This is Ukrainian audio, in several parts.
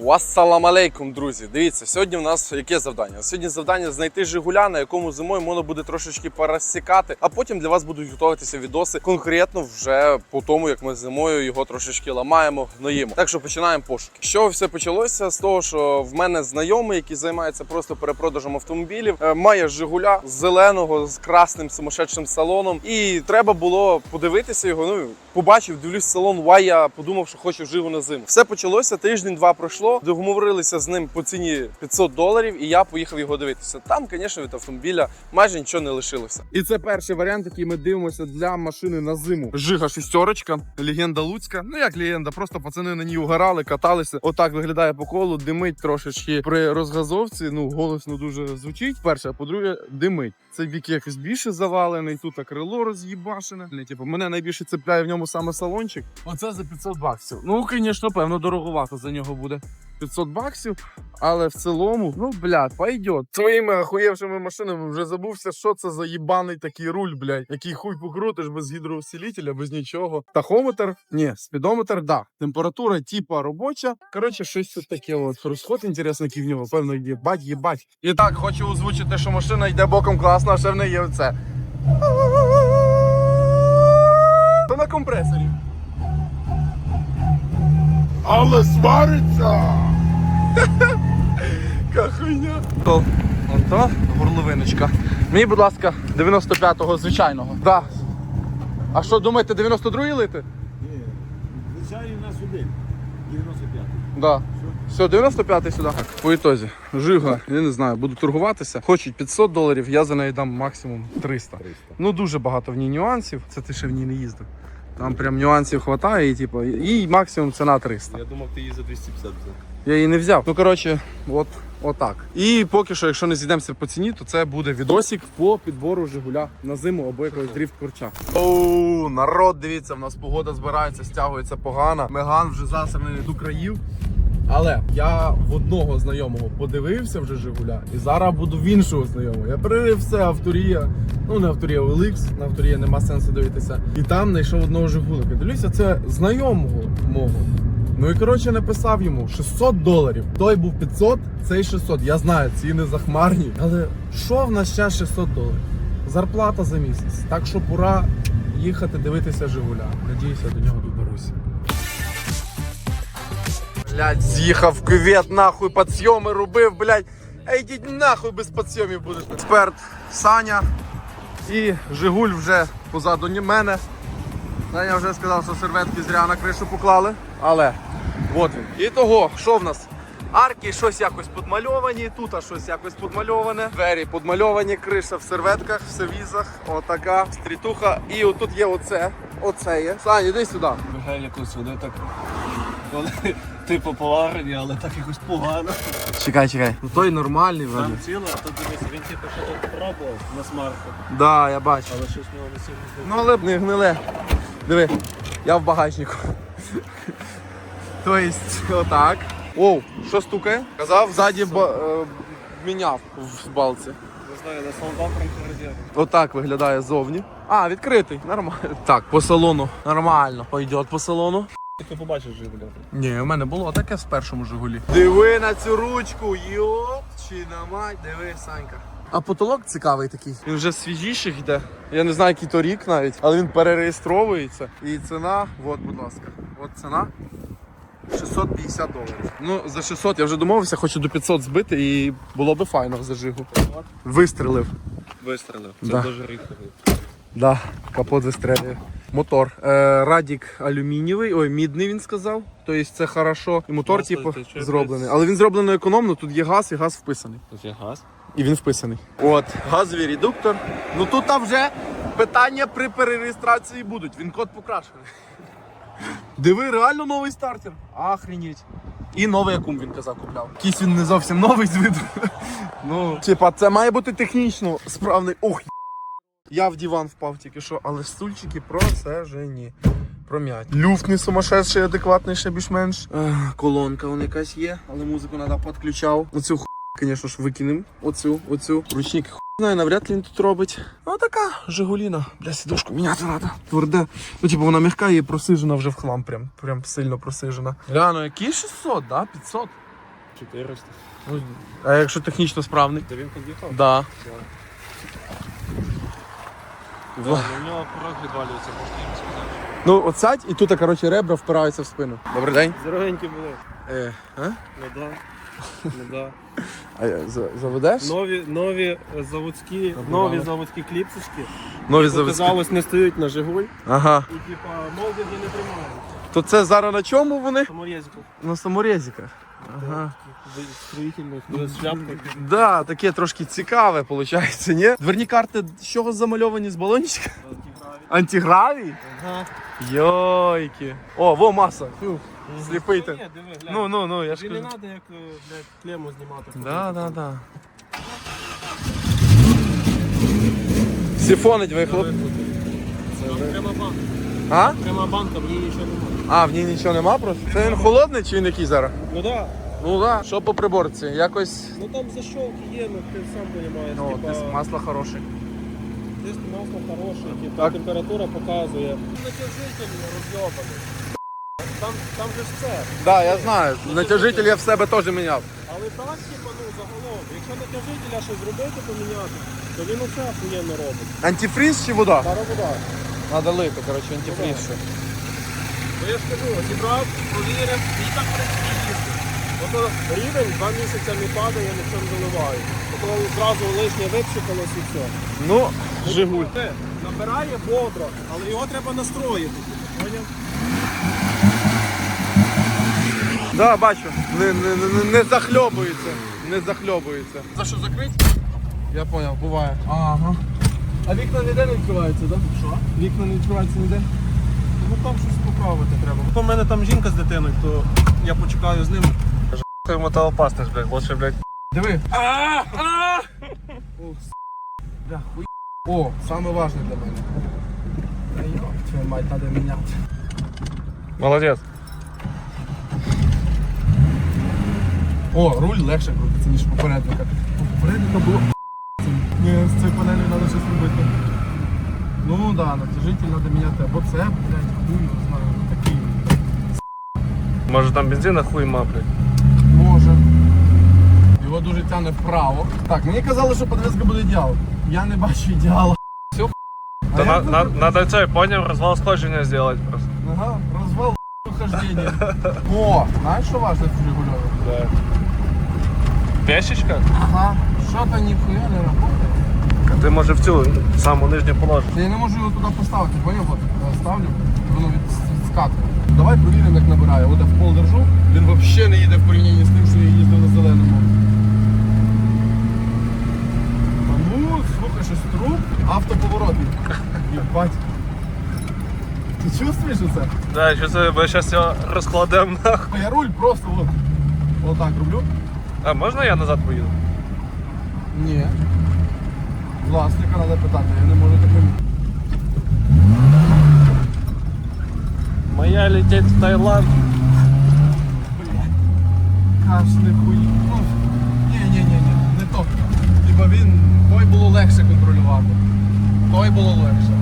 Вассалам алейкум, друзі. Дивіться, сьогодні у нас яке завдання? Сьогодні завдання знайти Жигуля, на якому зимою можна буде трошечки порозсікати, а потім для вас будуть готуватися відоси конкретно вже по тому, як ми зимою його трошечки ламаємо, гноїмо. Так що починаємо пошуки. Що все почалося з того, що в мене знайомий, який займається просто перепродажем автомобілів, е, має Жигуля зеленого з красним сумасшедшим салоном, і треба було подивитися його. Ну побачив, дивлюсь салон. Вай я подумав, що хочу Жигу на зиму. Все почалося. Тиждень-два пройшло. Договорилися з ним по ціні 500 доларів, і я поїхав його дивитися. Там, звісно, від автомобіля майже нічого не лишилося. І це перший варіант, який ми дивимося для машини на зиму. Жига шістерочка, легенда Луцька. Ну як легенда, просто пацани на ній угорали, каталися. Отак виглядає по колу, димить трошечки при розгазовці. Ну голосно дуже звучить. Перше, а по-друге, димить. Цей бік якось більше завалений, тут крило роз'їбашене. Не, Типу, мене найбільше цепляє в ньому саме салончик. Оце за 500 баксів. Ну, звісно, певно, дороговато за нього буде. 500 баксів, але в цілому, ну блядь, пойдет. Своїми охуєвшими машинами вже забувся, що це за їбаний такий руль, блядь, який хуй покрутиш без гідроусилителя, без нічого. Тахометр, ні, спідометр, да. Температура типа робоча. Коротше, щось тут таке от. Розход інтересний, який в нього, певно, їбать, їбать. І так, хочу озвучити, що машина йде боком класно, а ще в неї є оце. То на компресорі. Але свариться! Кахуйня. То, ото горловиночка. Мені, будь ласка, 95-го звичайного. Да. А що, думаєте, 92-й лити? Ні, Звичайний у нас один. 95. Да. Все, 95-й сюди. Так, по ітозі. Жига, я не знаю, буду торгуватися. Хочуть 500 доларів, я за неї дам максимум 300. 300. Ну дуже багато в ній нюансів. Це ти ще в ній не їздив. Там прям нюансів хватає і типу, і максимум ціна 300. Я думав, ти її за 250 взяв. Я її не взяв. Ну коротше, от отак. І поки що, якщо не зійдемося по ціні, то це буде відосик по підбору Жигуля на зиму або якогось дріфт курча. Оу, народ, дивіться, в нас погода збирається, стягується погано. Меган вже засраний до країв. Але я в одного знайомого подивився вже Жигуля, і зараз буду в іншого знайомого. Я перерив все авторія. Ну не авторія OLX, на авторія нема сенсу дивитися. І там знайшов одного Жигулика. Дивлюся, це знайомого мого. Ну і коротше написав йому 600 доларів. Той був 500, цей 600. Я знаю, ціни захмарні. Але що в нас ще 600 доларів? Зарплата за місяць. Так що пора їхати дивитися Жигуля. Надіюся, до нього доберуся. Блять, з'їхав в кювет, нахуй підсйоми робив, блять. А йдіть нахуй без підсйомів будете. Експерт Саня і Жигуль вже позаду мене. Саня вже сказав, що серветки зря на кришу поклали. Але от він. І того, що в нас? Арки щось якось подмальовані, тут щось якось подмальоване. Двері подмальовані, криша в серветках, в сервізах, отака стрітуха. І отут є оце. Оце є. Саня, іди сюди. Виглядає якось вони так. Типу поварені, але так якось погано. Чекай, чекай. Ну той нормальний вроді. Там ціло, а тут дивись, він типу що тут пробував на смарку, Да, я бачу. але щось в нього не сильно Ну але б не гниле. Диви, я в багажнику. Тобто, отак. Оу, що стукає? Казав, ззаді ба- е, міняв в балці. Не знаю, на солдатом резерву. Отак виглядає ззовні. А, відкритий, нормально. Так, по салону. Нормально. Пойдет по салону. Ти побачиш Жигуля. Ні, у мене було таке в першому Жигулі. Диви на цю ручку, йоп, чи на мать, диви, Санька. А потолок цікавий такий. Він вже свіжіший йде. Я не знаю, який то рік навіть, але він перереєстровується. І ціна, от, будь ласка, от ціна. 650 доларів. Ну, за 600 я вже домовився, хочу до 500 збити і було би файно за жигу. Вистрелив. Вистрілив. Це Да. дуже рідко. було. Да, капот вистрелює. Мотор. Е, радік алюмінієвий, ой, мідний він сказав. Тобто це хорошо. І мотор, Масло типу, тече, зроблений. Але він зроблений економно, тут є газ і газ вписаний. Тут є газ. І він вписаний. От, газовий редуктор. Ну тут там вже питання при перереєстрації будуть. Він код покрашений. Диви, реально новий стартер. Охренеть. І новий акум він казав купляв. Якийсь він не зовсім новий з виду. Ну, типа, це має бути технічно справний. Ох, я в диван впав тільки що, але стульчики просежені. Пром'ять. Люфт не сумасшедший, адекватний, ще більш-менш. Колонка вон якась є, але музику треба підключав. Оцю ху, звісно ж, викинемо. Оцю, оцю. Ручник ху знаю, навряд ли він тут робить. Ну така Жигуліна. Бля, сідушку міняти треба. Тверде. Ну, типу, вона м'яка і просижена вже в хлам. Прям, прям сильно просижена. Гляну, які 600, да? 500. 400. А якщо технічно справний? Та він під'їхав? Да. Да, у нього порог відвалюється, можна їм сказати. Ну, от сядь, і тут, коротше, ребра впираються в спину. Добрий день. Здоровенькі були. Е, а? Ну да. Ну да. А я за- заведеш? Нові, нові е, заводські, нові заводські кліпсочки. Нові заводські. Показалось, не стоять на Жигуль. Ага. І типа молдинги не тримають. То це зараз на чому вони? Саморезику. На саморезиках. Ага. Строїтельних, шляпкою. Да, таке трошки цікаве, виходить, ні? Дверні карти з чого замальовані з балончика? Антигравій? Ага. Йойки. О, во маса. Фу. Сліпий ти. Ні, диви, глянь. Ну, ну, ну, я ж Тобі не кажу. треба як, е, блядь, клему знімати. Да, да, да. Сіфонить вихлоп. Пряма банка. А? Пряма банка, в ній нічого немає. А, в ній нічого нема просто? Це він холодний чи він який зараз? Ну да. Ну так. Да. Що по приборці? Якось. Ну там защолки є, ну ти сам розумієш. Ну, типа, тиск масла хороший. тиск масла хороший, типа, Так. температура показує. Натяжитель розйобаний. Там, там же ж все. Так, да, я знаю. Натяжитель я в себе теж міняв. Але так, типа, ну, загалом, якщо натяжителя щось зробити, поміняти, то він усе охуєнно робить. Антифріз чи вода? Пара вода. Надо лити, коротше, антифріз ще. Ну я ж кажу, зібрав, провірив, і так їздив. Ото рівень два місяці не падає, нічого не заливаю. Ото зразу лишнє випшикалось і все. Ну, Жигуль. Набирає бодро, але його треба настроїти. Поняв? Да, бачу. Не, не, не, не захльобується. Не захльобується. За що закрить? Я понял, буває. Ага. А вікна ніде не відкриваються, так? Да? Що? Вікна не відкриваються ніде. Ну там щось поправити треба. У мене там жінка з дитиною, то я почекаю з ним. Ти металопастиш, блядь, лучше, блядь. Диви. О, с- Бля, хуй. О, саме важне для мене. Та йоп, твою мать, треба міняти. Молодець. О, руль легше крутиться, ніж попередника. У попередника було. Ні, з цією панелью треба щось робити. Ну да, натяжитель треба міняти. Або це, блядь, хуй, не знаю, такий. Може там бензина хуй ма, блядь. Його дуже тягне вправо. Так, мені казали, що подвеска буде ідеал. Я не бачу ідеала. Все. Та на, на, надо це, поняв, розвал сходження зробити просто. Ага, розвал хождения. О, знаєш, що важне в Жигульові? Да. Пешечка? Ага, що-то ніхуя не працює. Ти може в цю саму нижню положити. Я не можу його туди поставити, поняв? От е, ставлю, воно від скатує. Давай провіримо, як набирає. От я в пол держу, він взагалі не їде в порівнянні з тим, що я їздив на зеленому. слухай, щось труп, автоповоротник. Єбать. Ти чувствуєш оце? Да, що це, ми зараз його розкладемо нахуй. А я руль просто от. Отак роблю. А можна я назад поїду? Ні. Власника треба питати, я не можу таким. Моя летить в Таїланд. Каш не хуй. Ну, ні, ні, ні, ні, не то. Типа він, той було легше контролювати. Той було легше.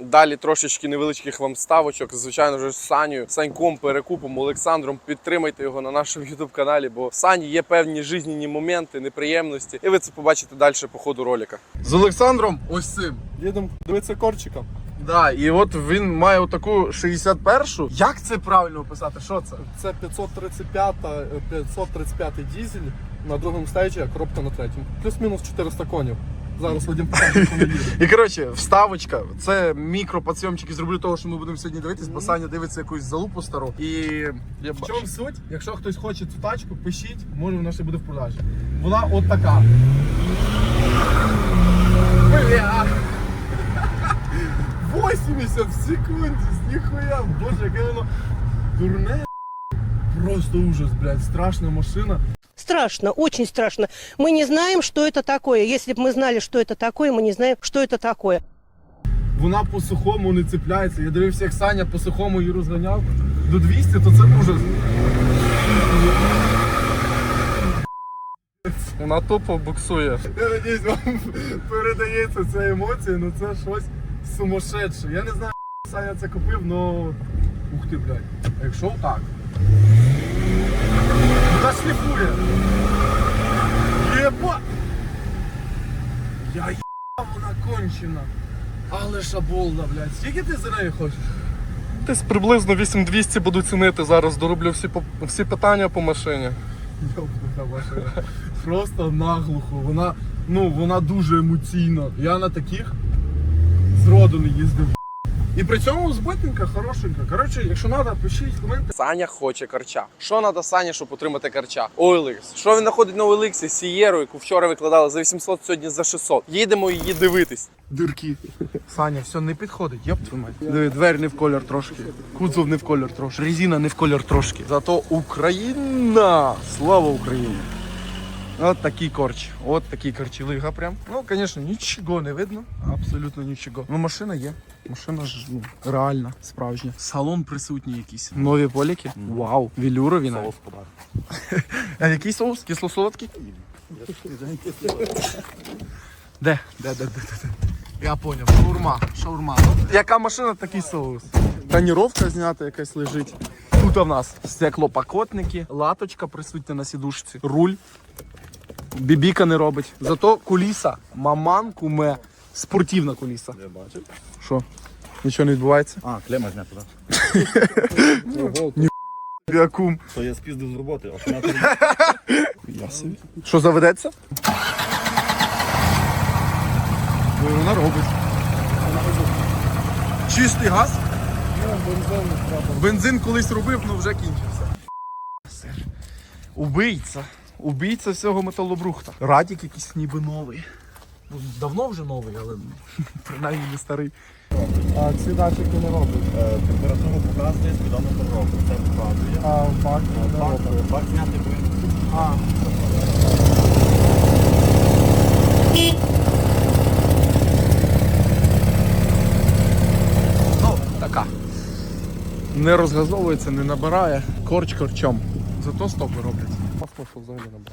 Далі трошечки невеличких вам ставочок. Звичайно з Саню, Саньком, Перекупом, Олександром. Підтримайте його на нашому youtube каналі, бо в Сані є певні жизненні моменти, неприємності. І ви це побачите далі по ходу ролика. З Олександром ось цим. Їдемо дивитися корчиком. Да, і от він має отаку 61-шу. Як це правильно описати? Що це? Це 535, е, 535 дізель на другому стейджі, а коробка на третьому. Плюс-мінус 400 конів. Зараз Вадим покаже. І коротше, вставочка. Це мікроподсйомчики зроблю того, що ми будемо сьогодні дивитись, бо Саня дивиться якусь залупу стару. І я В чому суть? Якщо хтось хоче цю тачку, пишіть, може вона ще буде в продажі. Вона от така. Бля! 80 в секунді, ніхуя, боже, яке воно дурне. Просто ужас, блядь, страшна машина Страшно, очень страшно. Мы не знаем, что это такое. Если бы мы знали, что это такое, мы не знаем, что это такое. Вона по сухому не цепляється. Я дивився, як Саня по сухому її розганяв до 200, то це ужас. Вона тупо буксує. Я надіюсь, вам передається ця емоція, ну це щось сумасшедше. Я не знаю, Саня це купив, но. Ух ти, блядь. А якщо так. Да шлифуля. Єба! Я єба, вона кончена. Але шаболда, блядь. Скільки ти за нею хочеш? Десь приблизно 8200 буду цінити зараз, дороблю всі по- всі питання по машині. Йобнута машина. Просто наглухо. Вона, ну, вона дуже емоційна. Я на таких зроду не їздив. І при цьому збитенька, хорошенька. Коротше, якщо треба, пишіть коменти. Саня хоче карча. Що треба Сані, щоб отримати карча? OLX. Що він знаходить на OLX? Сієру, яку вчора викладали за 800, сьогодні за 600. Їдемо її дивитись. Дирки. Саня, все не підходить, йоп твою мать. Диви, двері не в колір трошки. Кузов не в колір трошки. Резина не в колір трошки. Зато Україна! Слава Україні! От такий корч. От такий корчилига прям. Ну, звісно, нічого не видно. Абсолютно нічого. Ну, машина є. Машина ж ну, реальна, справжня. Салон присутній якийсь. Нові поліки. Вау. Велюрові навіть. А який соус? Кисло-солодкий? Де? Де, де, де, де, де? Я поняв. Шаурма. Шаурма. Яка машина, такий соус. Тоніровка знята якась лежить. Тут у нас стеклопакотники, латочка присутня на сідушці, руль. Бібіка не робить. Зато куліса, маман, куме, спортивна куліса. Я бачив. Що? Нічого не відбувається? А, клема знята, так? Біакум. То я спіздив з роботи, а вона тут. Що заведеться? Ну, вона робить. Чистий газ? Бензин колись робив, але вже кінчився. Убийця. Убийця всього металобрухта. Радік якийсь ніби новий. Ну, давно вже новий, але принаймні не старий. А ці датчики не роблять. температуру показує, свідомо робить. Це показує. А бак не Бак, роблять. бак зняти повинен. А, ну, така. Не розгазовується, не набирає. Корч корчом. Зато стопи роблять.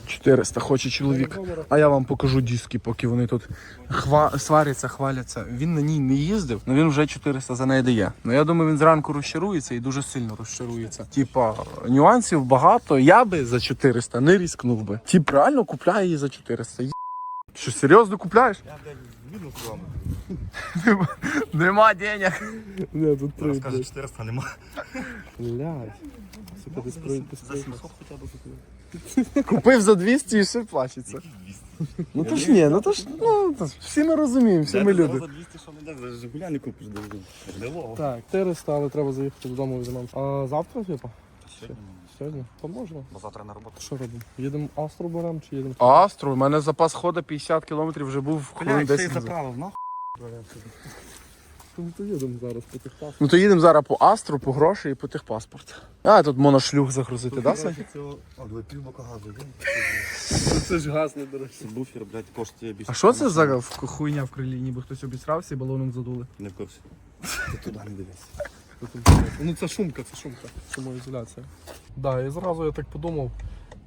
400 хоче чоловік. А я вам покажу диски, поки вони тут хва... сваряться, хваляться. Він на ній не їздив, але він вже 400 за неї дає. Ну я думаю, він зранку розчарується і дуже сильно розчарується. Типа, нюансів багато. Я би за 400 не різкнув би. Тіп реально купляє її за 400. Є- Що серйозно купляєш? Я, мінус з вами. Нема денег. Не, тут Зараз каже 400 нема. Блядь. За 700 хоча б купив. Купив за 200 і ще плачеться. Ну то ж ні, ну то ж, ну то ж всі ми розуміємо, всі ми люди. За 200 що не дасть, за Жигуля не купиш дорогу. Так, 400, але треба заїхати додому візьмемо. А завтра, типа? Сьогодні, Сьогодні? То можна. бо завтра на роботу. Що робимо? Їдемо Астру беремо чи їдемо? Астру, у мене запас ходу 50 кілометрів вже був хвилин Блядь, ти 10 заправив, нахуй. Ну то їдемо зараз по техпаспорту. Ну то їдемо зараз по Астру, по гроші і по техпаспорт. А, тут можна шлюх загрузити, да, Сань? О, дві півбока газу, є. Це ж газ не дорожче. Це буфер, блядь, коштує більше. А що це за хуйня в крилі? Ніби хтось обісрався і балоном задули. Не в курсі. Ти туди не дивись. Ну це шумка, це шумка. Шумоізоляція. Да, і зразу я так подумав.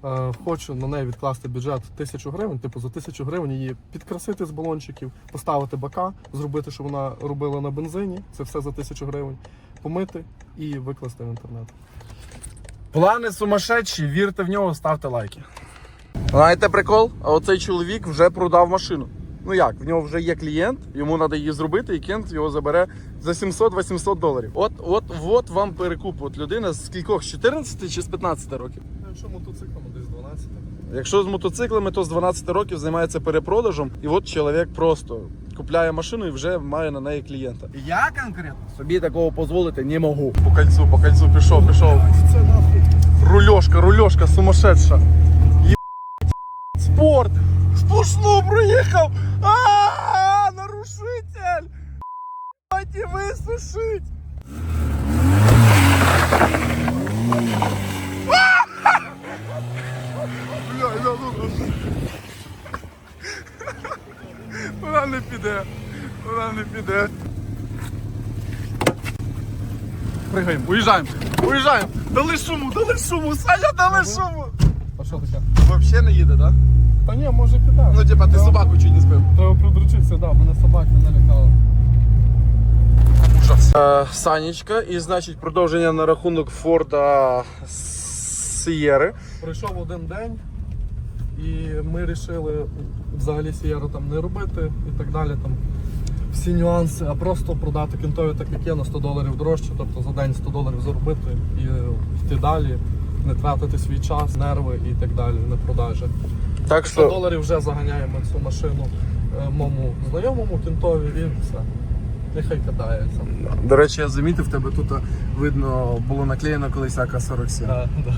Е, Хочу на неї відкласти бюджет тисячу гривень, типу за тисячу гривень її підкрасити з балончиків, поставити бака, зробити, щоб вона робила на бензині. Це все за тисячу гривень. Помити і викласти в інтернет. Плани сумасшедші, вірте в нього, ставте лайки. Знаєте прикол? А оцей чоловік вже продав машину. Ну як, в нього вже є клієнт, йому треба її зробити, і клієнт його забере за 700-800 доларів. От, от, от вам перекуп. От людина з кількох з 14 чи з 15 років. Якщо мотоциклами десь 12. Якщо з мотоциклами, то з 12 років займається перепродажем. І от чоловік просто купляє машину і вже має на неї клієнта. Я конкретно собі такого дозволити не можу. По кольцу, по кольцу пішов, пішов. Це нахуй. Рульошка, рульошка, сумасшедша. Є... Спорт! Сплошну проїхав! А, нарушитель! Давайте висушить! Вона не піде. Вона не піде. Пригаємо, уїжджаємо, уїжджаємо. Дали шуму, дали шуму, Саня, дали шуму. А що таке? Взагалі не їде, так? Та ні, може піде. Ну, типа, ти собаку чуть не збив. Треба придручитися, да, мене собака налякала. Ужас. Е, Санечка, і значить продовження на рахунок Форда Сієри. Пройшов один день, і ми вирішили взагалі Сієру там не робити і так далі. Там. ці нюанси, а просто продати кінтові так як є на 100 доларів дорожче, тобто за день 100 доларів заробити і е, йти далі, не тратити свій час, нерви і так далі на продажі. Так 100 доларів вже заганяємо цю машину е, моєму знайомому кінтові і все. Нехай катається. До речі, я замітив, тебе тут видно було наклеєно колись АК-47. Да, да.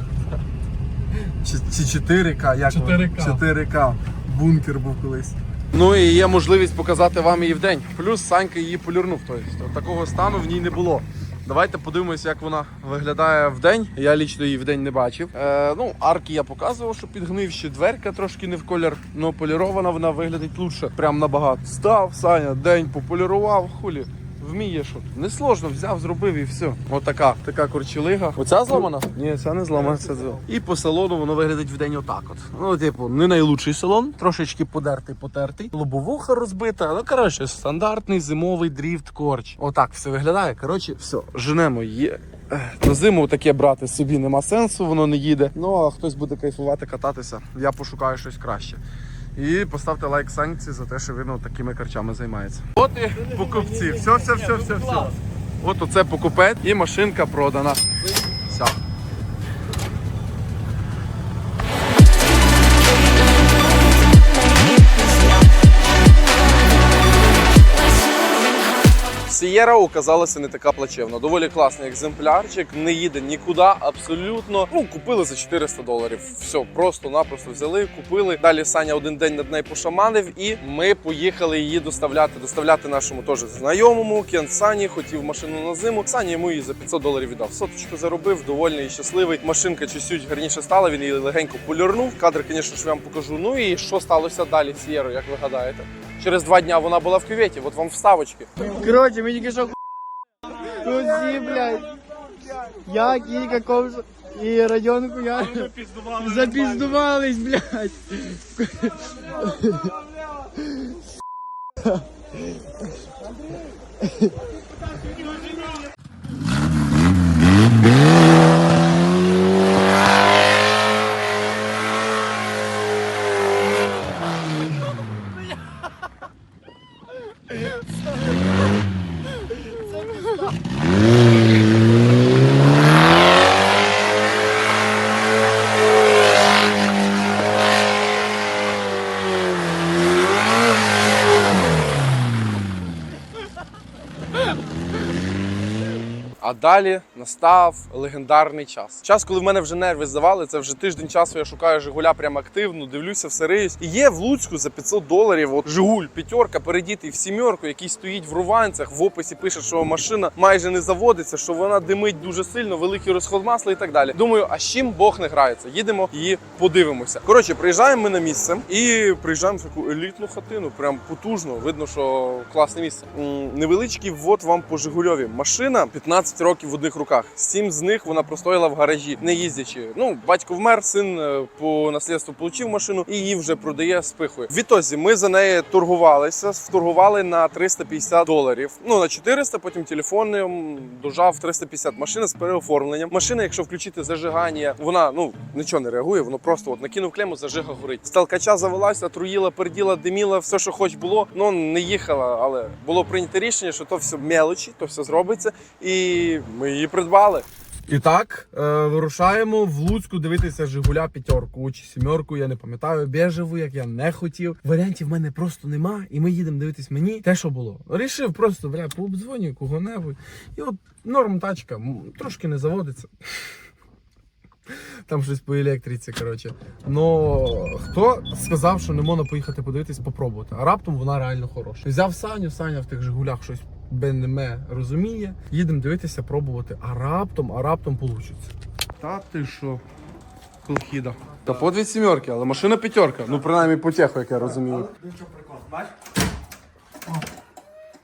Чи, чи 4К, як 4К. 4К. Бункер був колись. Ну і є можливість показати вам її в день. Плюс Санька її полірнув. Тобто такого стану в ній не було. Давайте подивимося, як вона виглядає в день. Я лічно її в день не бачив. Е, ну, арки я показував, що підгнивші. Дверка трошки не в колір, але полірована вона виглядить лучше. Прям набагато. Став, Саня, день пополірував, хулі. Вміє що. Несложно, взяв, зробив і все. Отака, така корчилига. Оця зламана? Ні, ця не зламана. Це і по салону воно виглядить в день отак. От. Ну, типу, не найлучший салон, трошечки подертий, потертий. Лобовуха розбита. Ну, коротше, стандартний зимовий дріфт корч. Отак все виглядає. Коротше, все, женемо. Ех, На зиму таке брати собі нема сенсу, воно не їде. Ну а хтось буде кайфувати, кататися. Я пошукаю щось краще. І поставте лайк санкції за те, що він от такими карчами займається. От і покупці. Все, все, все, все, все. От оце покупець і машинка продана. Все. Сієра оказалася не така плачевна. Доволі класний екземплярчик, не їде нікуди, абсолютно. Ну, купили за 400 доларів. Все, просто-напросто взяли, купили. Далі Саня один день над нею пошаманив, і ми поїхали її доставляти. Доставляти нашому теж знайомому. Кен Сані хотів машину на зиму. Саня йому її за 500 доларів віддав. Соточку заробив, довольний і щасливий. Машинка чуть-чуть гарніше стала. Він її легенько полірнув. Кадр, звісно я вам покажу. Ну і що сталося далі з Сієрою, як ви гадаєте? Через два дня вона була в кюветі. От вам вставочки. Короче, мы тільки що тут всі, блядь. Я, Кілька, Ковш і Радьонку, я запіздувались, блядь. А далі настав легендарний час. Час, коли в мене вже нерви здавали, це вже тиждень часу. Я шукаю Жигуля прям активно, дивлюся, все риюсь. І є в Луцьку за 500 доларів. От Жигуль, п'ятерка, передітий в сімерку, який стоїть в руванцях. В описі пише, що машина майже не заводиться, що вона димить дуже сильно, великий розход масла і так далі. Думаю, а з чим Бог не грається? Їдемо її подивимося. Коротше, приїжджаємо ми на місце і приїжджаємо в таку елітну хатину. Прям потужно. Видно, що класне місце. Невеличкий ввод вам по Жигульові. Машина 15 років в одних руках. Сім з них вона простояла в гаражі, не їздячи. Ну, батько вмер, син е, по наслідству отримав машину і її вже продає спихує. Відтоді ми за неї торгувалися, вторгували на 350 доларів. Ну на 400, потім телефоном дожав 350. Машина з переоформленням. Машина, якщо включити зажигання, вона ну нічого не реагує. Воно просто от накинув клему, зажига горить. З толкача завелася, труїла, перділа, диміла, все, що хоч було. Ну не їхала, але було прийнято рішення, що то все мелочі, то все зробиться, і ми її придбали. І так, е, вирушаємо в Луцьку дивитися Жигуля п'ятерку чи сімерку, я не пам'ятаю, біжеву, як я не хотів. Варіантів в мене просто нема, і ми їдемо дивитись мені те, що було. Рішив просто, бля, пообдзвоню кого-небудь. І от норм тачка, трошки не заводиться. Там щось по електриці, коротше. Но хто сказав, що не можна поїхати подивитись, попробувати. А раптом вона реально хороша. Взяв Саню, Саня в тих Жигулях щось бенеме розуміє. Їдемо дивитися, пробувати. А раптом, а раптом получиться. Та ти що? Колхіда. Та по дві сімерки, але машина п'ятерка. Ну, принаймні по теху, як я розумію.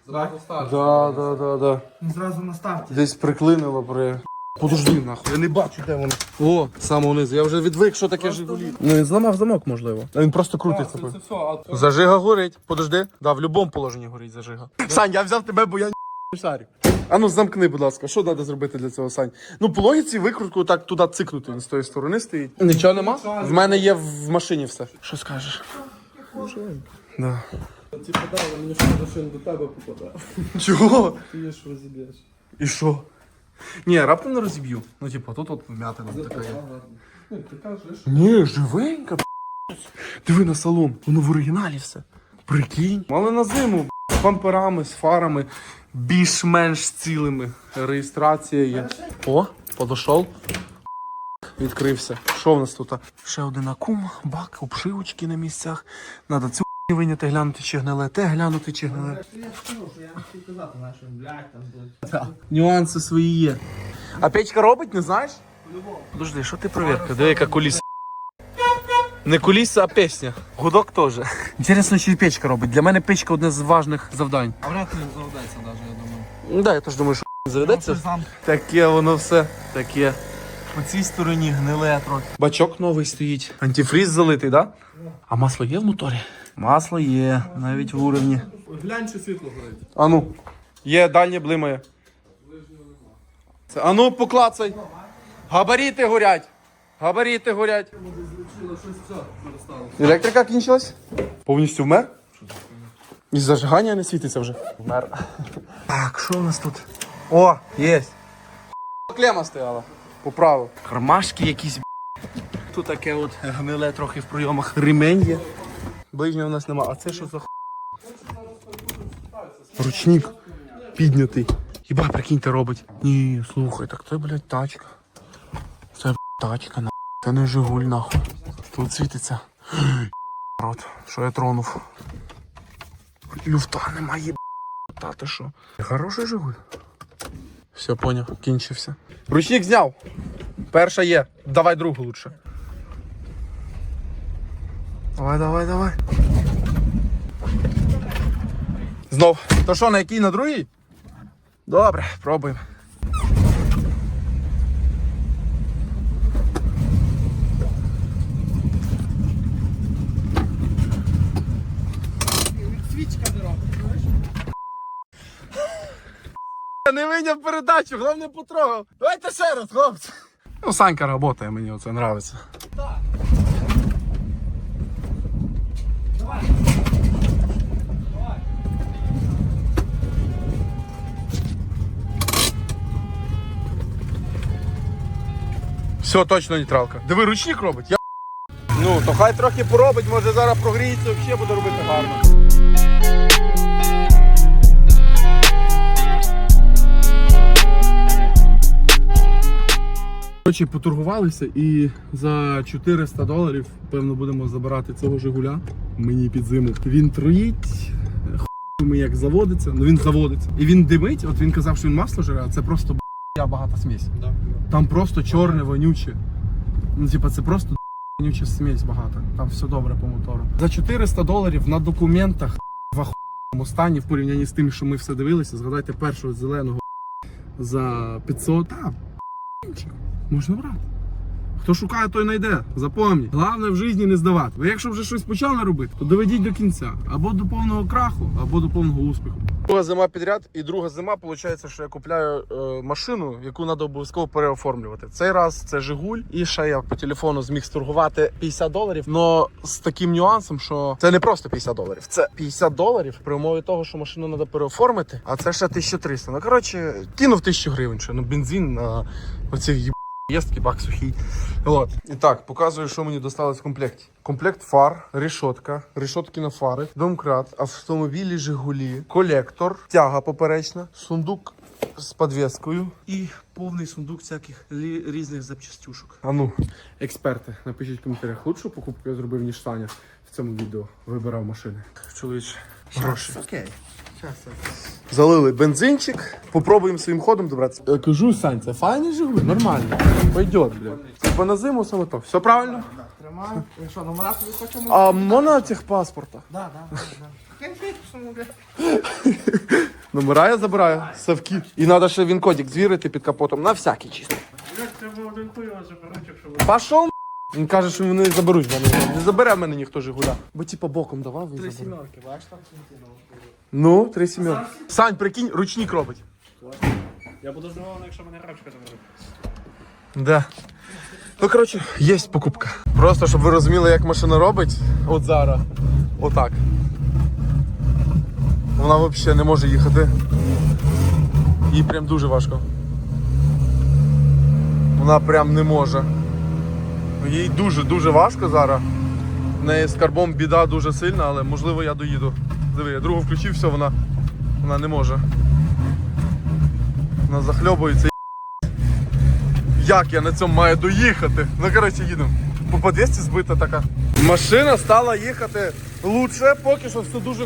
Зразу старше. Да, да, да, да. Зразу на старті. Десь приклинило при. Подожди, нахуй, я не бачу, де воно. О, самого низу. Я вже відвик, що таке Жигулі. Ну він зламав замок, можливо. А він просто крутиться. Це, це все, а це- Зажига горить. Подожди. Да, в будь-якому положенні горить зажига. Сань, я взяв тебе, бо я не шарю. А ну замкни, будь ласка, що треба зробити для цього, Сань? Ну, по логіці викрутку так туди цикнути, він з тої сторони стоїть. Нічого нема? В мене є в машині все. Що скажеш? Да. Ті подарили, мені що він до тебе попаде. Чого? Ти її ж розіб'єш. І що? Ні, раптом не розіб'ю. Ну, типу, тут от вмятина така є. Ну, ти кажеш. Ні, живенька, Диви на салон, воно в оригіналі все. Прикинь. Мали на зиму, з бамперами, з фарами, більш-менш цілими. Реєстрація є. О, подошов. Відкрився. Що в нас тут? Ще один акум, бак, обшивочки на місцях. Надо цю виняти, глянути, чи гниле, те глянути, чи гниле. Будуть. Нюанси свої є. А печка робить, не знаєш? Подожди, що ти провірка? Диви, яка куліса. Не куліса, а пісня. Гудок теж. Інтересно, чи печка робить. Для мене печка одне з важних завдань. А вряд ли заведеться навіть, я думаю. Ну да, я теж думаю, що заведеться. Таке воно все. Таке. По цій стороні гниле трохи. Бачок новий стоїть. Антифріз залитий, так? Да? А масло є в моторі? Масло є, навіть в уровні. Глянь, чи світло горить. А ну, є, дальнє блимає. Це, а ну, поклацай. Габаріти горять. Габаріти горять. Електрика кінчилась? Повністю вмер? І зажигання не світиться вже. Вмер. Так, що у нас тут? О, є. Клема стояла. Поправив. Кармашки якісь. б***. Тут таке от гниле трохи в прийомах. Ремень є. Ближнього у нас нема. А це що за ху... Ручник піднятий. Хіба прикиньте робить. Ні, слухай, так це, блядь, тачка. Це б**, тачка, на. Це не Жигуль, нахуй. Тут світиться. Рот, що я тронув. Люфта немає, та ти що? Хороший Жигуль. Все, поняв, кінчився. Ручник зняв. Перша є. Давай другу лучше. Давай, давай, давай. Знов. То що, на якій на другій? Добре, пробуємо. Я не вийняв передачу, головне потрогав. Давайте ще раз, хлопці. Ну, Санька працює, мені це подобається. Все, точно нейтралка. Диви, ручник робить. Я... Ну, то хай трохи поробить, може зараз прогріється, взагалі буде робити гарно. Коротше, поторгувалися і за 400 доларів, певно, будемо забирати цього Жигуля мені під зиму. Він троїть, хуй ми як заводиться, ну він заводиться. І він димить, от він казав, що він масло жире, а це просто б***я багата смесь. Там просто чорне, вонюче. Ну, типа, це просто вонюча смесь багата. Там все добре по мотору. За 400 доларів на документах в ахуєнному стані в порівнянні з тим, що ми все дивилися, згадайте першого зеленого за 500. Та, Можна брати. Хто шукає, той знайде. Запомніть. Головне в житті не здавати. Ви якщо вже щось почали робити, то доведіть до кінця. Або до повного краху, або до повного успіху. Друга зима підряд, і друга зима, виходить, що я купляю е, машину, яку треба обов'язково переоформлювати. Цей раз це Жигуль, і ще я по телефону зміг сторгувати 50 доларів. Но з таким нюансом, що це не просто 50 доларів, це 50 доларів при умові того, що машину треба переоформити, а це ще 1300. Ну коротше, кинув 1000 гривень, ще на бензин на їб... Єстки, бак сухий. От. І так, показую, що мені досталось в комплекті. Комплект фар, решетка, решетки на фари, домкрат, автомобілі Жигулі, колектор, тяга поперечна, сундук з підвіскою і повний сундук всяких різних запчастюшок. А ну, експерти, напишіть в коментарях, лучшу покупку я зробив, ніж Саня в цьому відео вибирав машини. Чоловіче, гроші. Окей. Залили бензинчик, попробуємо своїм ходом добратися. Я кажу, Сань, це файний Жигуль, нормально. Пойдет, бля. Типа на зиму саме то. Все правильно? Тримай. І що, номера собі хочемо? А можна цих паспорта? Да, да, да. Конфетку саму, бля. Номера я забираю, совки. І треба ще він кодик звірити під капотом на всякий чисто. Пошов. Він каже, що вони заберуть мене. Не забере мене ніхто Жигуля. Бо типа боком давав і Три забере. сімерки, бачиш там? Ну, три сім'ї. Сань, прикинь, ручник робить. Я буду здивований, якщо мене рачка забере. Да. Ну, коротше, є покупка. Просто щоб ви розуміли, як машина робить. От зараз. Отак. Вона взагалі не може їхати. Їй прям дуже важко. Вона прям не може. Їй дуже-дуже важко зараз. В неї з карбом біда дуже сильна, але можливо я доїду. Диви, я другу включив, все, вона, вона не може. Вона захльобується. Як я на цьому маю доїхати? Ну коротше їдемо. По подвісті збита така. Машина стала їхати лучше, поки що все дуже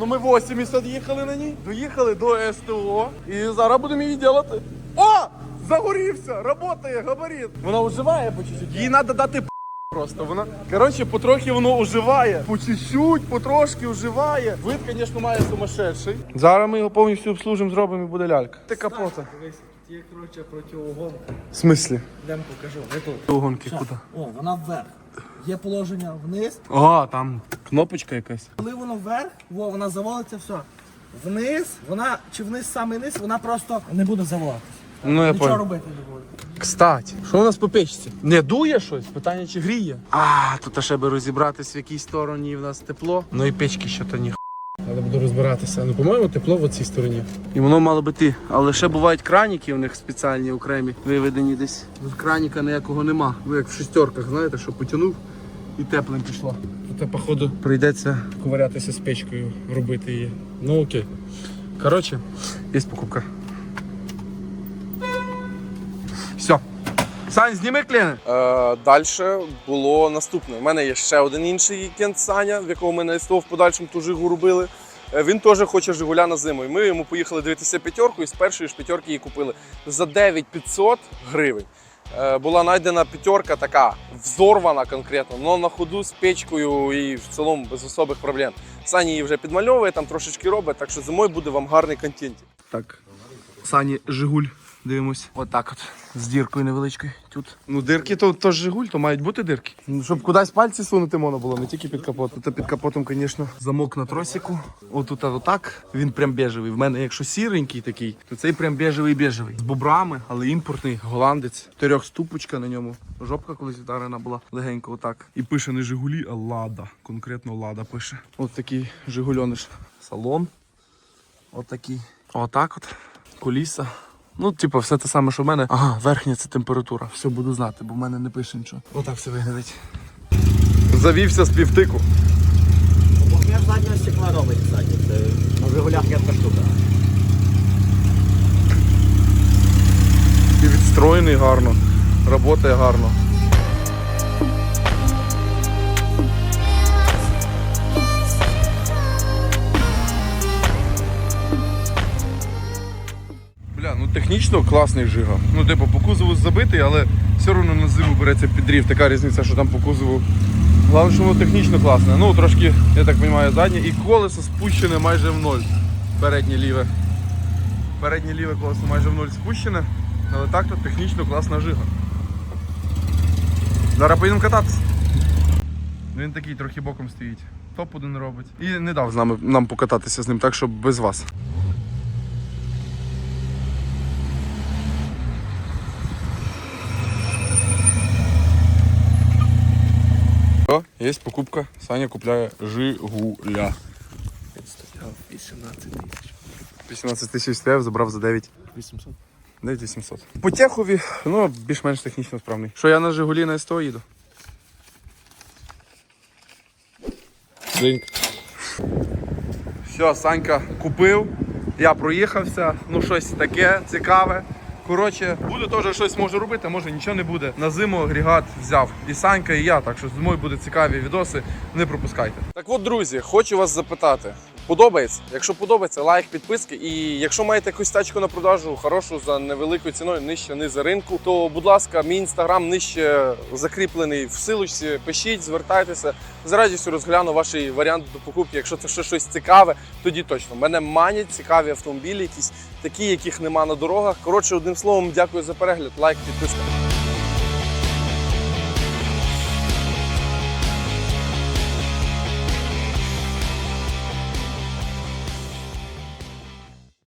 Ну ми 80 їхали на ній, доїхали до СТО і зараз будемо її робити. О! Загорівся! Работає, габарит! Вона уживає по чуть-чуть. Їй треба дати просто. Вона. Коротше, потрохи воно уживає. По чуть-чуть, потрошки уживає. Вид, звісно, має сумасшедший. Зараз ми його повністю обслужимо, зробимо і буде лялька. Ти капота. Є, коротше, протиугонка. В смислі? Йдемо покажу. Не тут. Угонки куди? О, вона вверх. Є положення вниз. О, там кнопочка якась. Коли воно вверх, во, вона завалиться, все. Вниз, вона, чи вниз саме низ, вона просто не буде завалатися. Ну я Нічого понял. робити не буде. Кстати, що у нас по печці? Не дує щось? Питання чи гріє? А, тут ще би розібратись в якій стороні в нас тепло. Ну і печки що то ні. Розбиратися. Ну, по-моєму, тепло в цій стороні. І воно мало би ти. Але ще бувають краніки у них спеціальні окремі, виведені десь. Тут краніка ніякого нема. Ну як в шестерках, знаєте, що потягнув і теплим пішло. Це, походу, прийдеться ковирятися з печкою, робити її. Ну окей. Коротше, є покупка. Все. Сань, зніми кліни. Е, Далі було наступне. У мене є ще один інший кент Саня, в якого ми на СТО в подальшому ту жигу робили. Е, Він теж хоче Жигуля на зиму. І ми йому поїхали дивитися п'ятерку, і з першої ж п'ятерки її купили за 9500 гривень. Е, Була знайдена п'ятерка така взорвана конкретно, але на ходу з печкою і в цілому без особих проблем. Сані її вже підмальовує, там трошечки робить, так що зимою буде вам гарний контент. Так. Сані Жигуль. Дивимось. Отак от. З діркою невеличкою. Тут. Ну, дирки то, то Жигуль, то мають бути дирки. Ну, щоб кудись пальці сунути можна було, не тільки під капот. Тут під капотом, звісно, замок на тросику. Отут отак. Він прям бежевий. В мене, якщо сіренький такий, то цей прям бежевий бежевий. З бобрами, але імпортний, голландець. Трьохступочка на ньому. Жопка колись вдарена була легенько отак. І пише не Жигулі, а Лада. Конкретно Лада пише. От такий Жигульониш. Салон. Отакий. Отак от. Коліса. Ну, типу, все те саме, що в мене. Ага, верхня це температура. Все буду знати, бо в мене не пише нічого. Отак все виглядить. Завівся з півтику. Бухмір заднього стекла робить, кстати. Це на Жигулях редка штука. І відстроєний гарно, працює гарно. Технічно класний жига. Ну, типу, по кузову забитий, але все одно на зиму береться підрів. Така різниця, що там по кузову. Головне, що воно технічно класне. Ну, трошки, я так розумію, заднє. І колесо спущене майже в ноль. Переднє ліве. Переднє ліве колесо майже в ноль спущене. Але так то технічно класна жига. Зараз поїдемо кататися. Він такий трохи боком стоїть. Топ один робить. І не дав з нами нам покататися з ним, так що без вас. О, є покупка. Саня купляє Жигуля. 18 тисяч. 18 тисяч стояв, забрав за 9. 800. 9800. По техові, ну, більш-менш технічно справний. Що я на Жигулі на СТО їду? Денька. Все, Санька купив, я проїхався, ну щось таке цікаве. Коротше, буде теж щось можу робити, може нічого не буде. На зиму агрегат взяв. І Санька, і я, так що зимою будуть цікаві відоси, не пропускайте. Так от, друзі, хочу вас запитати. Подобається? Якщо подобається, лайк, підписки. І якщо маєте якусь тачку на продажу, хорошу за невеликою ціною, нижче низа ринку, то будь ласка, мій інстаграм нижче закріплений в силочці. Пишіть, звертайтеся. З радістю розгляну ваш варіант до покупки. Якщо це ще щось цікаве, тоді точно. Мене манять цікаві автомобілі, якісь такі, яких нема на дорогах. Коротше, одним словом, дякую за перегляд, лайк, підписка.